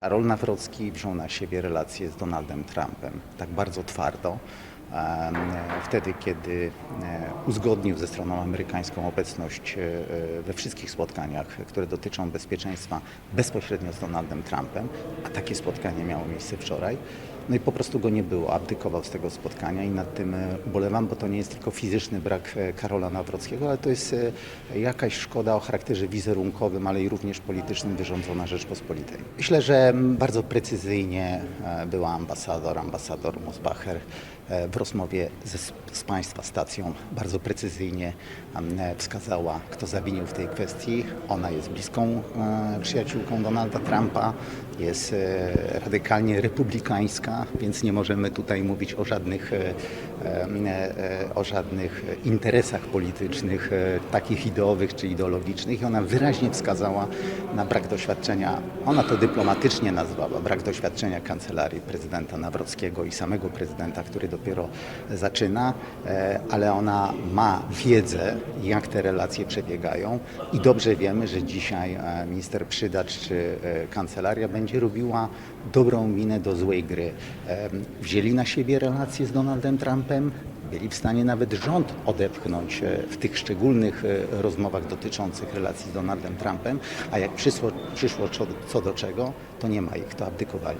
Karol Nawrocki wziął na siebie relacje z Donaldem Trumpem. Tak bardzo twardo, wtedy kiedy e, uzgodnił ze stroną amerykańską obecność e, we wszystkich spotkaniach, które dotyczą bezpieczeństwa bezpośrednio z Donaldem Trumpem, a takie spotkanie miało miejsce wczoraj. No i po prostu go nie było, abdykował z tego spotkania i nad tym e, ubolewam, bo to nie jest tylko fizyczny brak e, Karola Nawrockiego, ale to jest e, jakaś szkoda o charakterze wizerunkowym, ale i również politycznym wyrządzona Rzeczpospolitej. Myślę, że bardzo precyzyjnie e, była ambasador, ambasador Mosbacher e, w rozmowie ze, z Państwa stacją bardzo precyzyjnie e, wskazała, kto zawinił w tej kwestii. Ona jest bliską e, przyjaciółką Donalda Trumpa, jest e, radykalnie republikańska, więc nie możemy tutaj mówić o żadnych, e, e, e, o żadnych interesach politycznych, e, takich ideowych czy ideologicznych. I ona wyraźnie wskazała na brak doświadczenia, ona to dyplomatycznie nazwała, brak doświadczenia kancelarii prezydenta Nawrockiego i samego prezydenta, który dopiero zaczyna, e, ale ona ma wiedzę, jak te relacje przebiegają i dobrze wiemy, że dzisiaj e, minister Przydacz czy e, kancelaria będzie robiła dobrą minę do złej gry. E, Wzięli na siebie relacje z Donaldem Trumpem, byli w stanie nawet rząd odepchnąć e, w tych szczególnych e, rozmowach dotyczących relacji z Donaldem Trumpem, a jak przyszło, przyszło co- co do czego, to nie ma ich, to abdykowali.